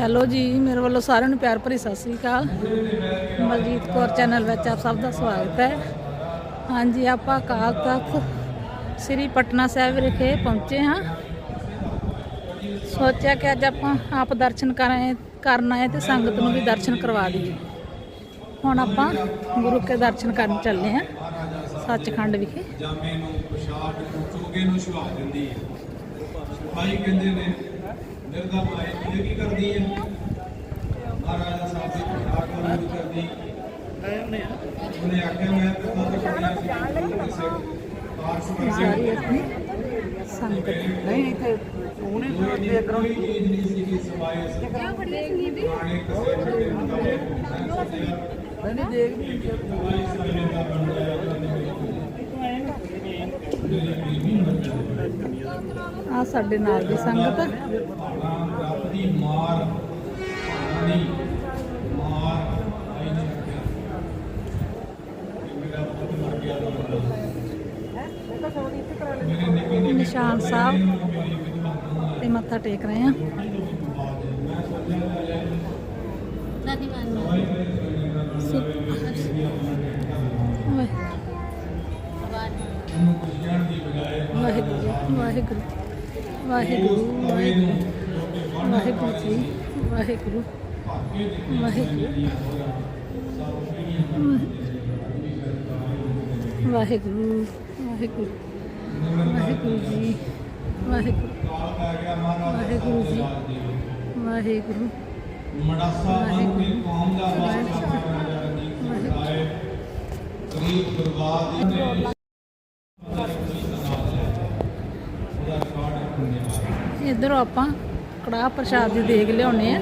Hello ਜੀ, ਮੇਰੇ ਵੱਲੋਂ ਸਾਰਿਆਂ ਨੂੰ ਪਿਆਰ ਭਰੀ ਸਤਿ ਸ੍ਰੀ ਅਕਾਲ। ਬਲਜੀਤ ਕੌਰ ਚੈਨਲ ਵਿੱਚ ਆਪ ਸਭ ਦਾ ਸਵਾਗਤ ਹੈ। ਹਾਂਜੀ, ਆਪਾਂ ਕਾਲ ਤਖਤ ਸ੍ਰੀ ਪਟਨਾ ਸਾਹਿਬ ਵਿਖੇ ਪਹੁੰਚੇ ਹਾਂ। ਸੋਚਿਆ ਕਿ ਅੱਜ ਆਪਾਂ ਆਪ ਦਰਸ਼ਨ ਕਰਾਂ ਕਰਨ ਆਏ ਤੇ ਸੰਗਤ ਨੂੰ ਵੀ ਦਰਸ਼ਨ ਕਰਵਾ ਦਈਏ। ਹੁਣ ਆਪਾਂ ਗੁਰੂ ਕੇ ਦਰਸ਼ਨ ਕਰਨ ਚੱਲੇ ਹਾਂ, ਸੱਚਖੰਡ ਵਿਖੇ। ਜਾਮੇ ਨੂੰ ਪ੍ਰਸ਼ਾਦ, ਚੋਗੇ ਨੂੰ ਛੁਆ ਦਿੰਦੀ ਹੈ। ਭਾਈ ਕਹਿੰਦੇ ਨੇ ਨਿਰਦਾ ਮਾਈ ਇਹ ਕੀ ਕਰਦੀ ਹੈ? ਮਹਾਰਾਜਾ ਸਾਹਿਬ ਦੀ ਪ੍ਰਸ਼ਾਦ ਨੂੰ ਨਹੀਂ ਕਰਦੀ। ਉਹਨੇ ਆਖਿਆ ਮੈਂ ਤਾਂ ਤਾਂ ਕੜੀਆਂ ਸੀ ਦੇ ਸਿਰ ਪਾਰਸ ਕਰਕੇ ਆਪਣੀ ਸੰਗਤ ਨਹੀਂ ਇੱਥੇ ਉਹਨੇ ਕੋਈ ਕਰੋ ਚੀਜ਼ ਨਹੀਂ ਸੀ ਕਿ ਸਵਾਏ ਸੀ। ਪੁਰਾਣੇ ਕਸੇ ਬੜੇ ਮੁਕਾਬਲੇ ਮੈਂ ਸੋਚਿਆ ਨਹੀਂ ਦੇਖ ਨਹੀਂ ਦਵਾਈ ਸਾਰੇ ਦਾ ਬਣ ਜਾਇਆ ਆ ਸਾਡੇ ਨਾਲ ਦੀ ਸੰਗਤ। ਰੱਬ ਦੀ ਮਾਰ ਨਹੀਂ ਮਾਰ ਆਈ ਨਹੀਂ ਮੇਰਾ ਪੁੱਤ ਮਰ ਗਿਆ ਨਿੱਕੇ ਨਿੱਕੇ ਨਿਸ਼ਾਨ ਸਾਹਿਬ ਨੂੰ ਤੇ ਮੱਥਾ ਟੇਕ ਰਹੇ ਹਾਂ। ਮੈਂ ਸੋਚਿਆ ਵਾਹਿਗੁਰੂ। ਵਾਹਿਗੁਰੂ ਵਾਹਿਗੁਰੂ। ਜੀ ਵਾਹਿਗੁਰੂ। ਵਾਹਿਗੁਰੂ। ਵਾਹਿਗੁਰੂ ਵਾਹਿਗੁਰੂ। ਵਾਹਿਗੁਰੂ ਜੀ ਵਾਹਿਗੁਰੂ। ਵਾਹਿਗੁਰੂ ਜੀ। ਵਾਹਿਗੁਰੂ। ਮੜਾਸਾ ਕੇ ਕੌਮ ਦਾ ਵਾਸਤਾ ਮਹਾਰਾਜਾ ਰਣਜੀਤ ਸਿੰਘ ਸਾਹਿਬ ਗਰੀਬ ਗੁਰਬਾਦ ਜੀ ਨੇ ਉਹਦਾ ਰਿਕਾਰਡ ਰੱਖਿਆ ਇਧਰੋਂ ਆਪਾਂ ਕੜਾਹ ਪ੍ਰਸ਼ਾਦ ਦੀ ਦੇਗ ਲਿਆਉਣੇ ਆ।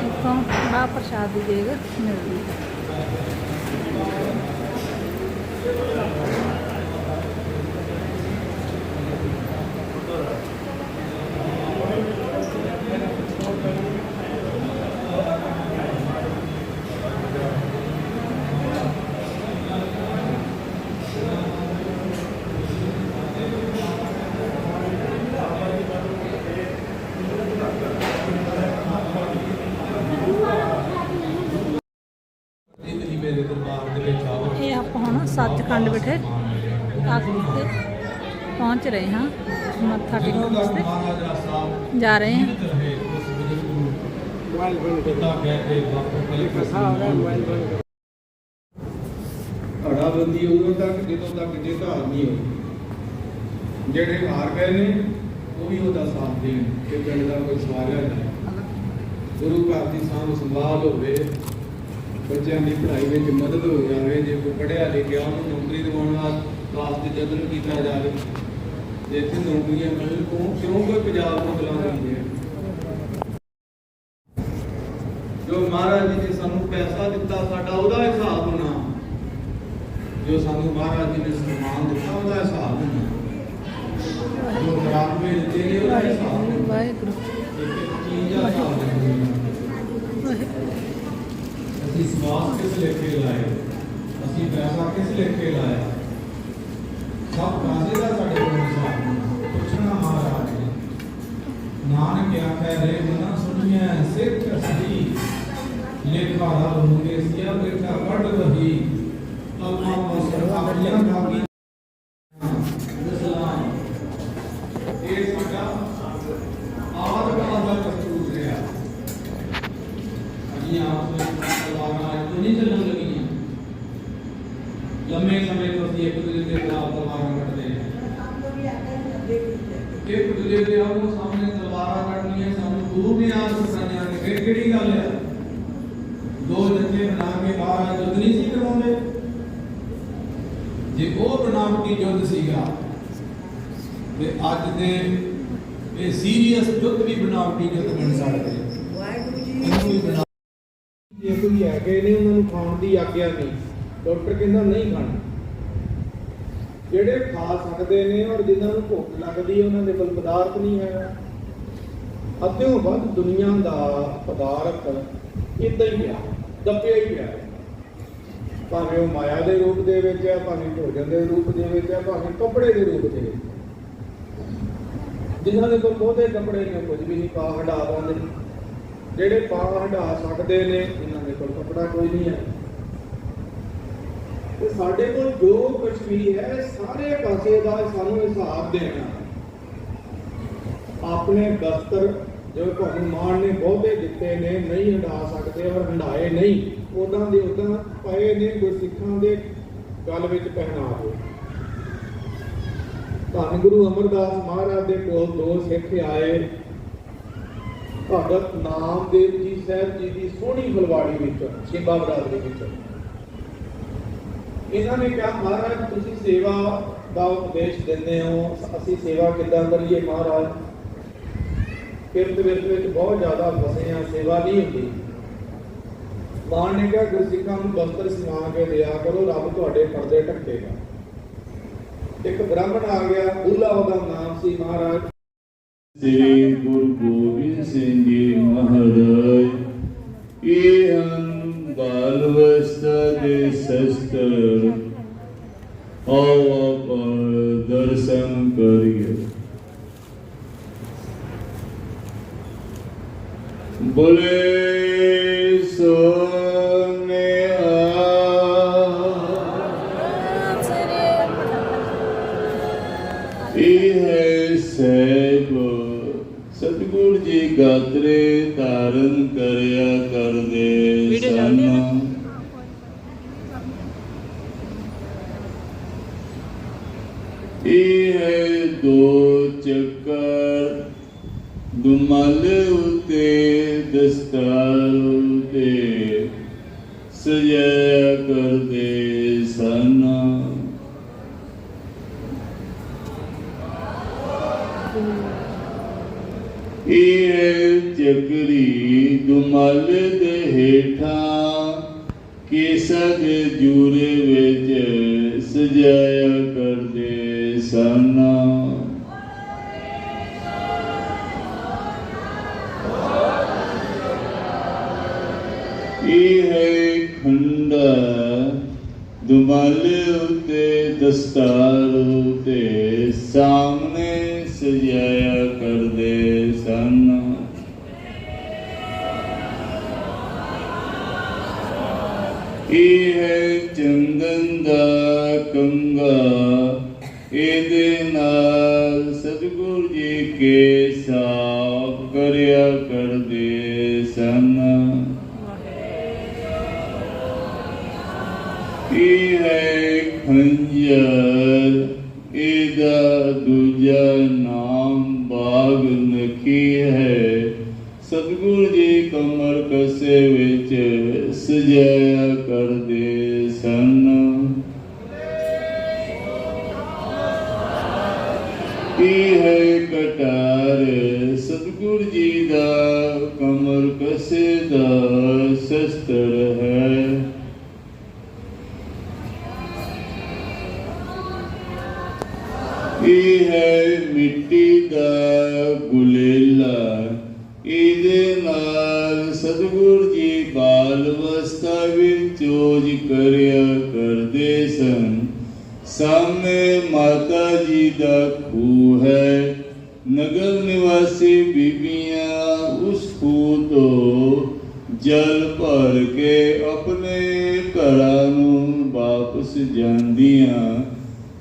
ਇੱਥੋਂ ਕੜਾਹ ਪ੍ਰਸ਼ਾਦ ਦੀ ਦੇਗ ਮਿਲਦੀ ਹੈ ਇਹ ਤੁਸੀਂ ਮੇਰੇ ਦਰਬਾਰ ਦੇ ਵਿੱਚ ਆਓ ਇਹ ਆਪਾਂ ਹੁਣ ਸੱਚਖੰਡ ਵਿਖੇ ਤੇ ਪਹੁੰਚ ਰਹੇ ਹਾਂ। ਮੱਥਾ ਟੇਕਣ ਵਾਸਤੇ। ਜਾ ਰਹੇ ਹਾਂ। ਜੀਵਤ ਉਦੋਂ ਤੱਕ, ਜਦੋਂ ਤੱਕ ਜੇ ਧਾਰ ਨਹੀਂ ਹੋਈ। ਜਿਹੜੇ ਹਾਰ ਗਏ ਨੇ, ਉਹ ਵੀ ਉਹਦਾ ਸਾਥ ਦੇਣ। ਕਿ ਪਿੰਡ ਦਾ ਕੋਈ ਸਵਾਰਿਆ ਨਹੀਂ ਗੁਰੂ ਘਰ ਦੀ ਸਾਂਭ ਸੰਭਾਲ ਹੋਵੇ। ਬੱਚਿਆਂ ਦੀ ਪੜ੍ਹਾਈ ਵਿੱਚ ਮਦਦ ਹੋ ਜਾਵੇ ਜੇ ਕੋਈ ਪੜ੍ਹਿਆ ਲਿਖਿਆ ਉਹਨੂੰ ਨੌਕਰੀ ਦਿਵਾਉਣ ਵਾਸਤੇ ਯਤਨ ਕੀਤਾ ਜਾਵੇ। ਜੇ ਇੱਥੇ ਨੌਕਰੀਆਂ ਮਿਲਣ ਕਿਉਂ ਕਿਉਂ ਕੋਈ ਪੰਜਾਬ ਨੂੰ ਬੁਲਾਉਂਦੀ ਹੈ ਜੋ ਮਹਾਰਾਜ ਜੀ ਨੇ ਸਾਨੂੰ ਪੈਸਾ ਦਿੱਤਾ ਸਾਡਾ ਉਹਦਾ ਹਿਸਾਬ ਹੋਣਾ। ਜੋ ਸਾਨੂੰ ਮਹਾਰਾਜ ਜੀ ਨੇ ਸਨਮਾਨ ਦਿੱਤਾ ਉਹਦਾ ਹਿਸਾਬ ਹੋਣਾ। ਜੋ ਮੁਰਾਦਮੇ ਦਿੱਤੇ ਨੇ ਉਹਦਾ ਹਿਸਾਬ ਹੋਣਾ। ਵਾਹਿਗੁਰੂ। ਚੀਜ਼ ਦਾ ਹਿਸਾਬ ਹੋਣਾ। ਅਸੀਂ ਸਵਾਸ ਕਿਸ ਲੇਖੇ ਲਾਏ ਅਸੀਂ ਪੈਸਾ ਕਿਸ ਲੇਖੇ ਲਾਇਆ? ਸਭ ਕਾਜ਼ੇ ਦਾ ਸਾਡੇ ਕੋਲ ਹਿਸਾਬ ਪੁੱਛਣਾ ਮਹਾਰਾਜ ਨੇ। ਨਾਨਕ ਆਖਿਆ, ਰੇ ਮਨਾ ਸੁਣੀਐ, ਸਿੱਖ ਸਹੀ ਲੇਖਾ ਦਾ ਹੁੰਦੇ ਸਿਆ ਲੇਖਾ ਵੱਡ ਵਹੀ। ਅਲਮਾ ਮਸਰ ਆਪਣੀਆਂ ਕਾਬੀ ਸਲਾਮ ਇਹ ਸਾਡਾ ਆਦ ਕਾਲ ਦਾ ਕਸੂਰ ਰਿਹਾ ਅਜੀ ਆਪ ਤਲਵਾਰਾਂ ਅੱਜ ਨਹੀਂ ਚੱਲਣ ਲੱਗੀਆਂ ਲੰਮੇ ਸਮੇਂ ਤੋਂ ਅਸੀਂ ਇੱਕ ਦੂਜੇ ਦੇ ਖਿਲਾਫ ਤਲਵਾਰਾਂ ਕੱਢਦੇ ਹਾਂ ਇੱਕ ਦੂਜੇ ਦੇ ਆਮੋ ਸਾਹਮਣੇ ਤਲਵਾਰਾਂ ਕੱਢਣੀਆਂ ਸਾਨੂੰ ਦੂਰ ਨੇ ਆਪ ਸੁਣਾਈਆਂ ਨੇ ਫਿਰ ਕਿਹੜੀ ਗੱਲ ਹੈ ਦੋ ਜੱਥੇ ਬਣਾ ਕੇ ਬਾਹਰ ਯੁੱਧ ਨਹੀਂ ਸੀ ਕਰਵਾਉਂਦੇ ਜੇ ਉਹ ਬਣਾਵਟੀ ਯੁੱਧ ਸੀਗਾ ਤੇ ਅੱਜ ਦੇ ਇਹ ਸੀਰੀਅਸ ਯੁੱਧ ਵੀ ਬਣਾਵਟੀ ਯੁੱਧ ਬਣ ਸਕਦੇ। ਇਹਨੂੰ ਵੀ ਬਣਾ ਜੇ ਕੋਈ ਹੈਗੇ ਨੇ ਉਹਨਾਂ ਨੂੰ ਖਾਣ ਦੀ ਆਗਿਆ ਨਹੀਂ। ਡਾਕਟਰ ਕਹਿੰਦਾ ਨਹੀਂ ਖਾਣਾ। ਜਿਹੜੇ ਖਾ ਸਕਦੇ ਨੇ ਔਰ ਜਿਨ੍ਹਾਂ ਨੂੰ ਭੁੱਖ ਲੱਗਦੀ ਹੈ ਉਹਨਾਂ ਦੇ ਕੋਲ ਪਦਾਰਥ ਨਹੀਂ ਹੈ ਅੱਧਿਓਂ ਵੱਧ ਦੁਨੀਆ ਦਾ ਪਦਾਰਥ ਇਦਾਂ ਹੀ ਪਿਆ ਦੱਬਿਆ ਹੀ ਪਿਆ ਭਾਵੇਂ ਉਹ ਮਾਇਆ ਦੇ ਰੂਪ ਦੇ ਵਿੱਚ ਹੈ, ਭਾਵੇਂ ਭੋਜਨ ਦੇ ਰੂਪ ਦੇ ਵਿੱਚ ਹੈ, ਭਾਵੇਂ ਕੱਪੜੇ ਦੇ ਰੂਪ ਦੇ ਵਿੱਚ ਹੈ। ਜਿਨ੍ਹਾਂ ਦੇ ਕੋਲ ਬਹੁਤੇ ਕੱਪੜੇ ਨੇ, ਕੁਝ ਵੀ ਨਹੀਂ ਪਾ ਹਟਾ ਪਾਉਂਦੇ ਜਿਹੜੇ ਪਾ ਹਟਾ ਸਕਦੇ ਨੇ, ਇਹਨਾਂ ਦੇ ਕੋਲ ਕੱਪੜਾ ਕੋਈ ਨਹੀਂ ਹੈ। ਤੇ ਸਾਡੇ ਕੋਲ ਜੋ ਕੁਝ ਵੀ ਹੈ, ਸਾਰੇ ਪਾਸੇ ਦਾ ਸਾਨੂੰ ਹਿਸਾਬ ਦੇਣਾ। ਆਪਣੇ ਦਫ਼ਤਰ, ਜੋ ਤੁਹਾਨੂੰ ਮਾਣ ਨੇ, ਬਹੁਤੇ ਦਿੱਤੇ ਨੇ, ਨਹੀਂ ਹਟਾ ਸਕਦੇ ਔਰ ਹੰਡਾਏ ਨਹੀਂ। ਉਦਾਂ ਦੇ ਉਦਾਂ ਪਏ ਨੇ ਗੁਰਸਿੱਖਾਂ ਦੇ ਗੱਲ ਵਿੱਚ ਪਹਿਨਾ ਹੋ ਧੰਨ ਗੁਰੂ ਅਮਰਦਾਸ ਮਹਾਰਾਜ ਦੇ ਕੋਲ ਦੋ ਸਿੱਖ ਆਏ। ਭਗਤ ਨਾਮਦੇਵ ਜੀ ਸਾਹਿਬ ਜੀ ਦੀ ਸੋਹਣੀ ਫਲਵਾੜੀ ਵਿੱਚ ਸੇਵਾ ਬਰਾਦਰੀ ਵਿੱਚ। ਇਹਨਾਂ ਨੇ ਕਿਹਾ, ਮਹਾਰਾਜ, ਤੁਸੀਂ ਸੇਵਾ ਦਾ ਉਪਦੇਸ਼ ਦਿੰਦੇ ਹੋ। ਅਸੀਂ ਸੇਵਾ ਕਿੱਦਾਂ ਕਰੀਏ ਮਹਾਰਾਜ? ਕਿਰਤ ਵਿੱਚ ਵਿੱਚ ਬਹੁਤ ਜ਼ਿਆਦਾ ਫਸੇ ਆ, ਸੇਵਾ ਨਹੀਂ ਹੁੰਦੀ। ਮਾਨ ਨੇ ਕਿਹਾ ਗੁਰਸਿੱਖਾਂ ਨੂੰ ਬਸਤਰ ਸਮਾ ਕੇ ਦਿਆ ਕਰੋ, ਰੱਬ ਤੁਹਾਡੇ ਪਰਦੇ ਢੱਕੇਗਾ। ਇੱਕ ਬ੍ਰਾਹਮਣ ਆ ਗਿਆ, ਬੁੱਲਾ ਉਹਦਾ ਨਾਮ ਸੀ ਮਹਾਰਾਜ। ਸ੍ਰੀ ਗੁਰੂ ਗੋਬਿੰਦ ਸਿੰਘ ਜੀ ਮਹਾਰਾਜ, ਇਹ ਹਨ ਬਾਲ ਦੇ ਸ਼ਸਤਰ ਆਓ ਆਪਾਂ ਦਰਸ਼ਨ ਕਰੀਏ। ਬੋਲੇ ਸਜਾਇਆ ਕਰਦੇ ਸਨ ਇਹ ਚੱਕਰੀ ਦੁਮਲ ਦੇ ਹੇਠਾਂ ਕੇਸਾ ਦੇ ਜੂਰੇ ਵਿੱਚ ਸਜਾਇਆ ਕਰਦੇ ਸਨ ਇਹ ਹੈ ਖੰਡਾ, ਦੁਮਲ ਉਤੇ ਦਸਤਾਰ ਉਤੇ ਸਾਹਮਣੇ ਸਜਾਇਆ ਕਰਦੇ ਸਨ। ਇਹ ਹੈ ਚੰਦਨ ਦਾ ਕੰਗਾ, ਇਹਦੇ ਨਾਲ ਸਤਿਗੁਰੂ ਜੀ ਕੇ ਇਹ ਹੈ ਖੰਜਰ ਇਹਦਾ ਦੂਜਾ ਨਾਮ ਬਾਗ ਨਖੀ ਹੈ ਸਤਿਗੁਰ ਜੀ ਕਮਰ ਕਸੇ ਵਿੱਚ ਸਜਾਇਆ ਕਰਦੇ ਸਨ ਇਹ ਹੈ ਕਟਾਰ ਸਤਿਗੁਰ ਜੀ ਦਾ ਕਮਰ ਕਸੇ ਦਾ ਸ਼ਸਤਰ ਹੈ ਮਿੱਟੀ ਦਾ ਗੁਲੇਲਾ, ਇਹਦੇ ਨਾਲ ਸਤਿਗੁਰ ਜੀ ਬਾਲ ਅਵਸਥਾ ਵਿੱਚ ਚੋਜ ਕਰਿਆ ਕਰਦੇ ਸਨ। ਸਾਹਮਣੇ ਮਾਤਾ ਜੀ ਦਾ ਖੂਹ ਹੈ। ਨਗਰ ਨਿਵਾਸੀ ਬੀਬੀਆਂ ਉਸ ਖੂਹ ਤੋਂ ਜਲ ਭਰ ਕੇ ਆਪਣੇ ਘਰਾਂ ਨੂੰ ਵਾਪਸ ਜਾਂਦੀਆਂ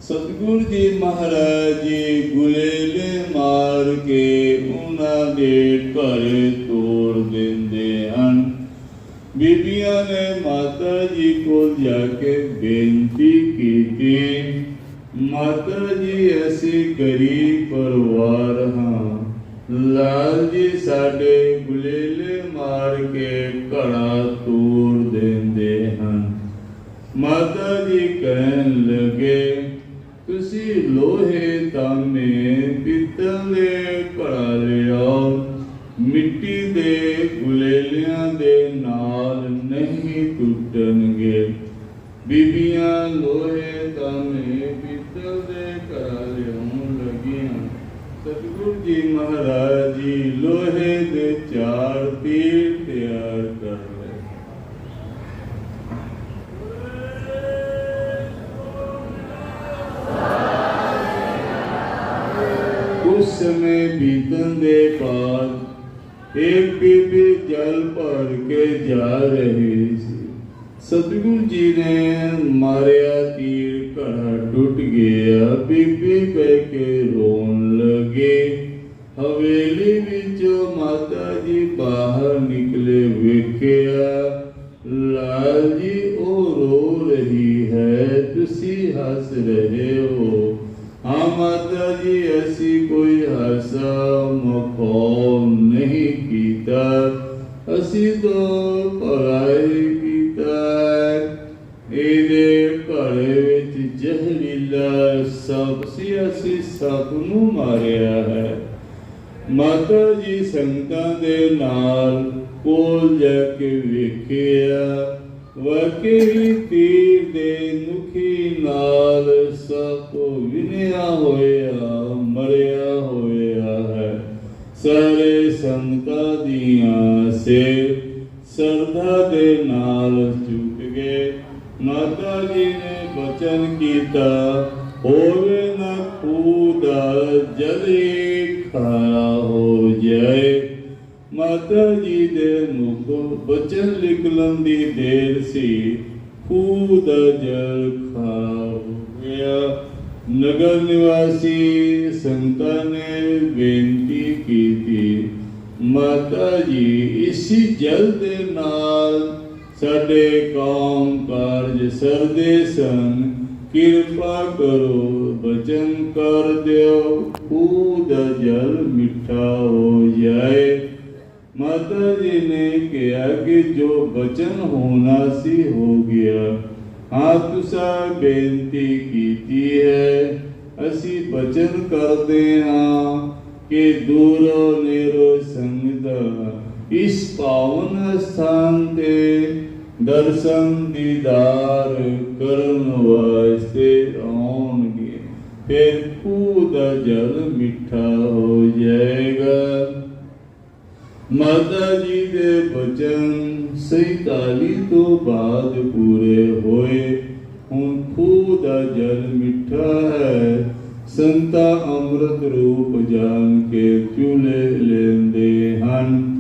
ਸਤਿਗੁਰ ਜੀ ਮਹਾਰਾਜ ਜੀ ਗੁਲੇਲੇ ਮਾਰ ਕੇ ਉਹਨਾਂ ਦੇ ਘਰ ਤੋੜ ਦਿੰਦੇ ਹਨ। ਬੀਬੀਆਂ ਨੇ ਮਾਤਾ ਜੀ ਕੋਲ ਜਾ ਕੇ ਬੇਨਤੀ ਕੀਤੀ, ਮਾਤਾ ਜੀ, ਅਸੀਂ ਗਰੀਬ ਪਰਿਵਾਰ ਹਾਂ। ਲਾਲ ਜੀ ਸਾਡੇ ਗੁਲੇਲੇ ਮਾਰ ਕੇ ਘੜਾ ਤੋੜ ਦਿੰਦੇ ਹਨ। ਮਾਤਾ ਜੀ ਕਹਿਣ ਲੱਗੇ ਤੁਸੀਂ ਲੋਹੇ ਤਾਂਬੇ ਪਿੱਤਲ ਦੇ ਘੜਾ ਮਿੱਟੀ ਦੇ ਗੁਲੇਲਿਆਂ ਦੇ ਨਾਲ ਨਹੀਂ ਟੁੱਟਣਗੇ। ਬੀਬੀਆਂ ਲੋਹੇ ਤਾਂਬੇ ਪਿੱਤਲ ਦੇ ਘੜਾ ਲਿਆਉਣ ਲੱਗੀਆਂ। ਸਤਿਗੁਰੂ ਜੀ ਮਹਾਰਾਜ ਜੀ ਲੋਹੇ ਦੇ ਚਾਰ ਤੀਰ ਤਿਆਰ ਕਰ ਕੁਛ ਸਮੇਂ ਬੀਤਣ ਦੇ ਬਾਅਦ ਇੱਕ ਬੀਬੀ ਜਲ ਭਰ ਕੇ ਜਾ ਰਹੀ ਸੀ। ਸਤਿਗੁਰੂ ਜੀ ਨੇ ਮਾਰਿਆ ਤੀਰ ਘੜਾ ਟੁੱਟ ਗਿਆ, ਬੀਬੀ ਬਹਿ ਕੇ ਰੋਣ ਕੋਲ ਜਾ ਕੇ ਵੇਖਿਆ ਵਾਕਈ ਤੀਰ ਦੇ ਨੁਖੀ ਨਾਲ ਸਭ ਵਿਨਿਆ ਹੋਇਆ, ਮਰਿਆ ਹੋਇਆ ਹੈ। ਸਾਰੇ ਸੰਤਾਂ ਦੀਆਂ ਸੇ ਸਰਦਾ ਦੇ ਨਾਲ ਝੁਕ ਗਏ। ਮਾਤਾ ਜੀ ਨੇ ਬਚਨ ਕੀਤਾ, ਹੋਵੇ ਨਾ ਖੂਦਾ ਜਲੇ ਖਾਰਾ ਹੋ ਮਾਤਾ ਜੀ ਦੇ ਮੁਖ ਬਚਨ ਨਿਕਲਣ ਦੀ ਦੇਰ ਸੀ ਖੂਹ ਦਾ ਜਲ ਖਾਰਾ ਗਿਆ ਨਗਰ ਨਿਵਾਸੀ ਸੰਤਾਂ ਨੇ ਬੇਨਤੀ ਕੀਤੀ, ਮਾਤਾ ਜੀ, ਇਸੀ ਜਲ ਦੇ ਨਾਲ ਸਾਡੇ ਕੰਮ ਕਾਰਜ ਸਰਦੇ ਸਨ। ਕਿਰਪਾ ਕਰੋ, ਬਚਨ ਕਰ ਦਿਓ ਖੂਹ ਦਾ ਜਲ ਮਿੱਠਾ ਹੋ ਜਾਏ। ਮਾਤਾ ਜੀ ਨੇ ਕਿਹਾ ਕਿ ਜੋ ਬਚਨ ਹੋਣਾ ਸੀ ਹੋ ਗਿਆ। ਹਾਂ, ਤੁਸੀਂ ਬੇਨਤੀ ਕੀਤੀ ਹੈ, ਅਸੀਂ ਬਚਨ ਕਰਦੇ ਹਾਂ ਕਿ ਦੂਰੋਂ ਨੇਰੋ ਸੰਗਤ ਇਸ ਪਾਵਨ ਸਥਾਨ ਤੇ ਦਰਸ਼ਨ ਦੀਦਾਰ ਕਰਨ ਵਾਸਤੇ ਆਉਣਗੇ। ਫਿਰ ਖੂਹ ਦਾ ਜਲ ਮਿੱਠਾ ਹੋ ਜਾਏਗਾ। ਮਾਤਾ ਜੀ ਦੇ ਬਚਨ 47 ਤੋਂ ਬਾਅਦ ਪੂਰੇ ਹੋਏ। ਹੁਣ ਖੂਹ ਦਾ ਜਲ ਮਿੱਠਾ ਹੈ, ਸੰਤਾ ਅੰਮ੍ਰਿਤ ਰੂਪ ਜਾਣ ਕੇ ਚੁਲੇ ਲੈਂਦੇ ਹਨ।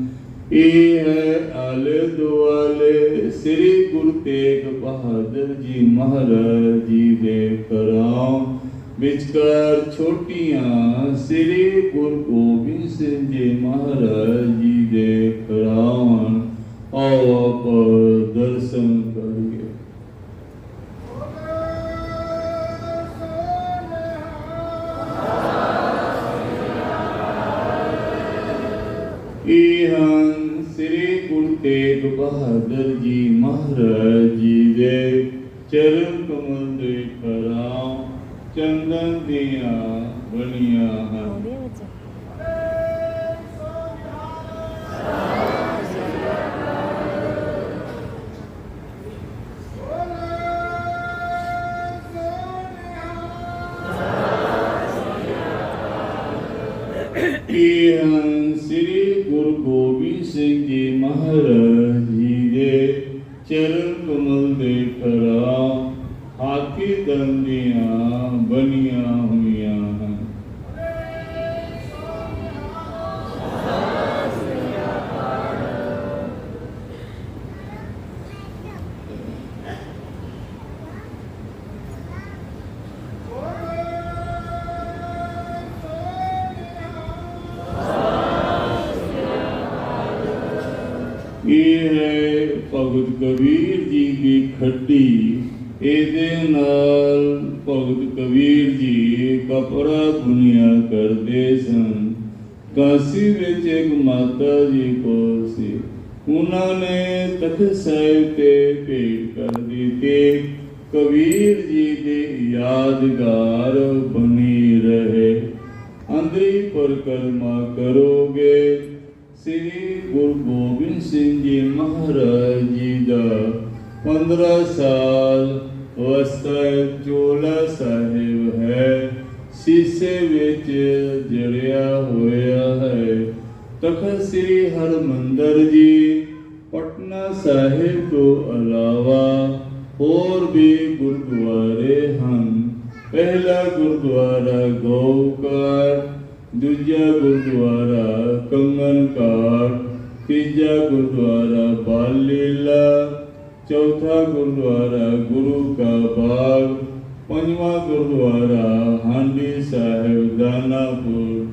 ਇਹ ਹੈ ਆਲੇ ਦੁਆਲੇ ਸ੍ਰੀ ਗੁਰੂ ਤੇਗ ਬਹਾਦਰ ਜੀ ਮਹਾਰਾਜ ਜੀ ਦੇ ਕਰਾਮ ਵਿਚਕਾਰ ਛੋਟੀਆਂ ਸ੍ਰੀ ਗੁਰੂ ਗੋਬਿੰਦ ਸਿੰਘ ਜੀ ਮਹਾਰਾਜ ਜੀ ਭਗਤ ਕਬੀਰ ਜੀ ਦੀ ਖੱਡੀ, ਇਹਦੇ ਨਾਲ ਭਗਤ ਕਬੀਰ ਜੀ ਕਪੜਾ ਬੁਣਿਆ ਕਰਦੇ ਸਨ। ਕਾਸ਼ੀ ਵਿੱਚ ਇੱਕ ਮਾਤਾ ਜੀ ਕੋਲ ਸੀ। ਉਹਨਾਂ ਨੇ ਤਖਤ ਸਾਹਿਬ ਤੇ ਭੇਟ ਕਰ ਦਿੱਤੀ। ਕਬੀਰ ਜੀ ਦੇ ਯਾਦਗਾਰ ਬਣੀ ਰਹੇ। ਅੰਦਰੀ ਪਰਿਕਰਮਾ ਕਰੋਗੇ। ਸ੍ਰੀ ਗੁਰੂ ਗੋਬਿੰਦ ਸਿੰਘ ਜੀ ਮਹਾਰਾਜ ਜੀ ਦਾ 15 ਸਾਲ ਵਸਤਾ ਚੋਲਾ ਸਾਹਿਬ ਹੈ ਸੀਸੇ ਵਿੱਚ ਜੜਿਆ ਹੋਇਆ ਹੈ ਤਖਤ ਸ੍ਰੀ ਹਰਮੰਦਰ ਜੀ ਪਟਨਾ ਸਾਹਿਬ ਤੋਂ ਇਲਾਵਾ ਹੋਰ ਵੀ ਗੁਰਦੁਆਰੇ ਹਨ ਪਹਿਲਾ ਗੁਰਦੁਆਰਾ ਗੋਕਾਰ ਦੂਜਾ ਗੁਰਦੁਆਰਾ ਕੰਗਨ ਘਾਟ, ਤੀਜਾ ਗੁਰਦੁਆਰਾ ਬਾਲੀਲਾ, ਚੌਥਾ ਗੁਰਦੁਆਰਾ ਗੁਰੂ ਕਾ ਬਾਗ, ਪੰਜਵਾਂ ਗੁਰਦੁਆਰਾ ਹਾਂਡੀ ਸਾਹਿਬ ਦਾਨਾਪੁਰ,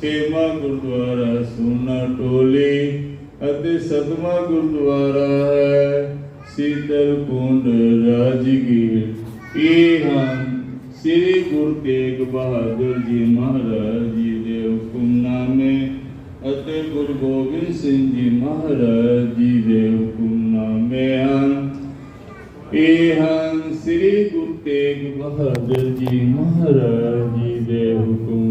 ਛੇਵਾਂ ਗੁਰਦੁਆਰਾ ਸੋਨਾ ਟੋਲੀ ਅਤੇ ਸਤਵਾਂ ਗੁਰਦੁਆਰਾ ਹੈ ਸੀਤਲ ਕੁੰਡ ਰਾਜਗੀਰ। ਇਹ ਹਨ ਸ੍ਰੀ ਗੁਰੂ ਤੇਗ ਬਹਾਦਰ ਜੀ ਮਹਾਰਾਜ ਜੀ ਹੁਕਮਨਾਮੇ ਅਤੇ ਗੁਰੂ ਗੋਬਿੰਦ ਸਿੰਘ ਜੀ ਮਹਾਰਾਜ ਜੀ ਦੇ ਹੁਕਮਨਾਮੇ ਹਨ ਇਹ ਹਨ ਸ੍ਰੀ ਗੁਰੂ ਤੇਗ ਬਹਾਦਰ ਜੀ ਮਹਾਰਾਜ ਜੀ ਦੇ ਹੁਕਮ